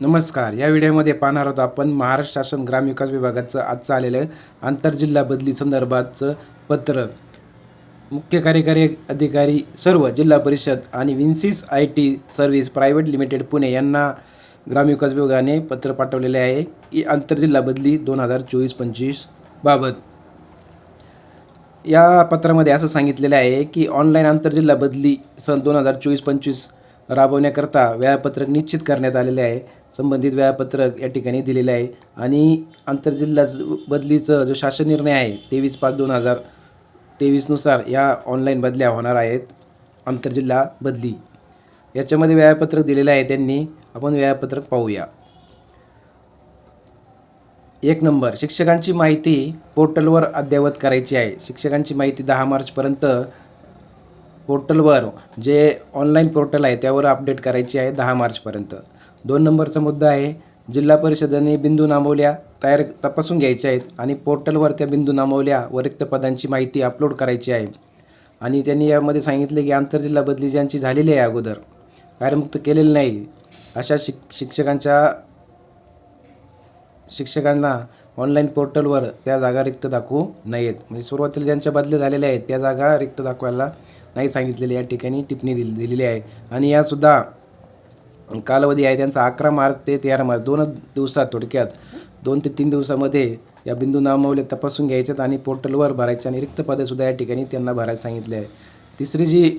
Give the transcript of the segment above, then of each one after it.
नमस्कार. या व्हिडिओमध्ये पाहणार आहोत आपण महाराष्ट्र शासन ग्रामविकास विभागाचं आजचं आलेलं आंतरजिल्हा बदली संदर्भातचं पत्र. मुख्य कार्यकारी अधिकारी सर्व जिल्हा परिषद आणि Vinsys I T service private limited Pune यांना ग्रामविकास विभागाने पत्र पाठवलेले आहे. ही आंतरजिल्हा बदली दोन हजार चोवीस पंचवीस बाबत. या पत्रामध्ये असं सांगितलेलं आहे की ऑनलाईन आंतरजिल्हा बदली सन दोन हजार चोवीस पंचवीस राबवण्याकरता वेळापत्रक निश्चित करण्यात आलेले आहे. संबंधित वेळापत्रक या ठिकाणी दिलेलं आहे. आणि आंतरजिल्हा बदलीचं जो शासन निर्णय आहे तेवीस पाच दोन हजार तेवीसनुसार या ऑनलाईन बदल्या होणार आहेत. आंतरजिल्हा बदली. याच्यामध्ये वेळापत्रक दिलेलं आहे त्यांनी. आपण वेळापत्रक पाहूया. एक नंबर. शिक्षकांची माहिती पोर्टलवर अद्ययावत करायची आहे. शिक्षकांची माहिती दहा मार्चपर्यंत पोर्टलवर जे ऑनलाईन पोर्टल आहे त्यावर अपडेट करायची आहे दहा मार्चपर्यंत दोन नंबरचा मुद्दा आहे. जिल्हा परिषदेने बिंदू नामवल्या तयार तपासून घ्यायच्या आहेत आणि पोर्टलवर त्या बिंदू नामवल्या व रिक्त पदांची माहिती अपलोड करायची आहे. आणि त्यांनी यामध्ये सांगितले की आंतरजिल्हा बदली ज्यांची झालेली आहे अगोदर कार्यमुक्त केलेलं नाही अशा शिक शिक्षकांच्या शिक्षकांना ऑनलाईन पोर्टलवर त्या जागा रिक्त दाखवू नयेत. म्हणजे सुरुवातीला ज्यांच्या बदल्या झालेल्या आहेत त्या जागा रिक्त दाखवायला नाही सांगितलेली या ठिकाणी टिप्पणी दिली दिलेली आहे. आणि यासुद्धा कालावधी आहे त्यांचा अकरा मार्च ते तेरा मार्च दोनच दिवसात थोडक्यात दोन ते तीन दिवसामध्ये या बिंदू नामावल्या तपासून घ्यायच्यात आणि पोर्टलवर भरायच्या आणि रिक्त पदेसुद्धा या ठिकाणी त्यांना भरायला सांगितले आहे. तिसरी जी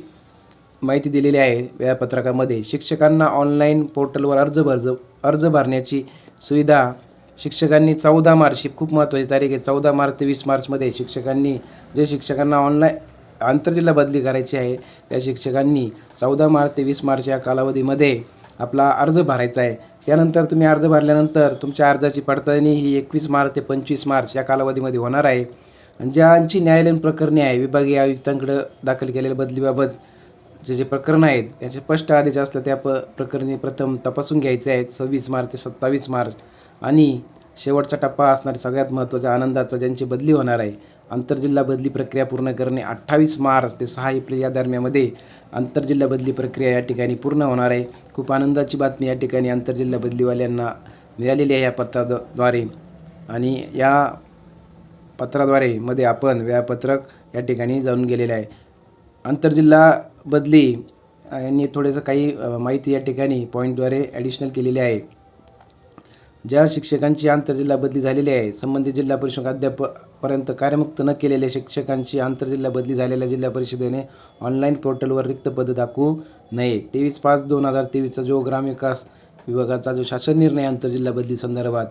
माहिती दिलेली आहे वेळापत्रकामध्ये शिक्षकांना ऑनलाईन पोर्टलवर अर्ज भरज अर्ज भरण्याची सुविधा शिक्षकांनी चौदा मार्च ही खूप महत्त्वाची तारीख आहे चौदा मार्च ते वीस मार्चमध्ये शिक्षकांनी जे शिक्षकांना ऑनलाईन आंतरजिल्हा बदली करायची आहे त्या शिक्षकांनी चौदा मार्च ते वीस मार्च या कालावधीमध्ये आपला अर्ज भरायचा आहे. त्यानंतर तुम्ही अर्ज भरल्यानंतर तुमच्या अर्जाची पडताळणी ही एकवीस मार्च ते पंचवीस मार्च या कालावधीमध्ये होणार आहे. आणि ज्यांची न्यायालयीन प्रकरणे आहे विभागीय आयुक्तांकडं दाखल केलेल्या बदलीबाबत जे जे प्रकरण आहेत याचे स्पष्ट आदेश असलं त्या प प्रकरणी प्रथम तपासून घ्यायचे आहेत. सव्वीस मार्च ते सत्तावीस मार्च. आणि शेवटचा टप्पा असणारे सगळ्यात महत्त्वाचा आनंदाचा ज्यांची बदली होणार आहे आंतरजिल्हा बदली प्रक्रिया पूर्ण करणे अठ्ठावीस मार्च ते सहा एप्रिल या दरम्यामध्ये आंतरजिल्हा बदली प्रक्रिया या ठिकाणी पूर्ण होणार आहे. खूप आनंदाची बातमी या ठिकाणी आंतरजिल्हा बदलीवाल्यांना मिळालेली आहे या पत्राद्वारे. आणि या पत्राद्वारे मध्ये आपण वेळापत्रक या ठिकाणी जाऊन गेलेले आहे. आंतरजिल्हा बदली यांनी थोडंसं काही माहिती या ठिकाणी पॉईंटद्वारे ॲडिशनल केलेली आहे. ज्या शिक्षकांची आंतरजिल्हा बदली झालेली आहे संबंधित जिल्हा परिषद अद्यापपर्यंत कार्यमुक्त न केलेल्या शिक्षकांची आंतरजिल्हा बदली झालेल्या जिल्हा परिषदेने ऑनलाईन पोर्टलवर रिक्त पद दाखवू नये. तेवीस पाच दोन हजार तेवीसचा जो ग्रामविकास विभागाचा जो शासन निर्णय आंतरजिल्हा बदली संदर्भात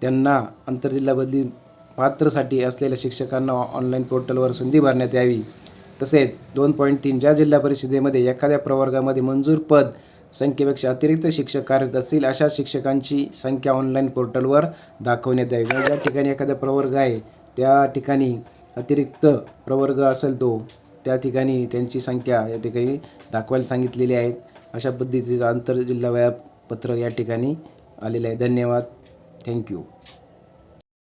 त्यांना आंतरजिल्हा बदली पात्रसाठी असलेल्या शिक्षकांना ऑनलाईन पोर्टलवर संधी भरण्यात यावी. तसेच दोन पॉईंट तीन ज्या जिल्हा परिषदेमध्ये एखाद्या प्रवर्गामध्ये मंजूर पद संख्येपेक्षा अतिरिक्त शिक्षक कार्यरत असतील अशा शिक्षकांची संख्या ऑनलाईन पोर्टलवर दाखवण्यात यावी. म्हणजे ज्या ठिकाणी एखादा प्रवर्ग आहे त्या ठिकाणी अतिरिक्त प्रवर्ग असेल तो त्या ठिकाणी त्यांची संख्या या ठिकाणी दाखवायला सांगितलेली आहेत अशा पद्धतीचं आंतरजिल्हा व्यापपत्र या ठिकाणी आलेलं आहे. धन्यवाद. थँक्यू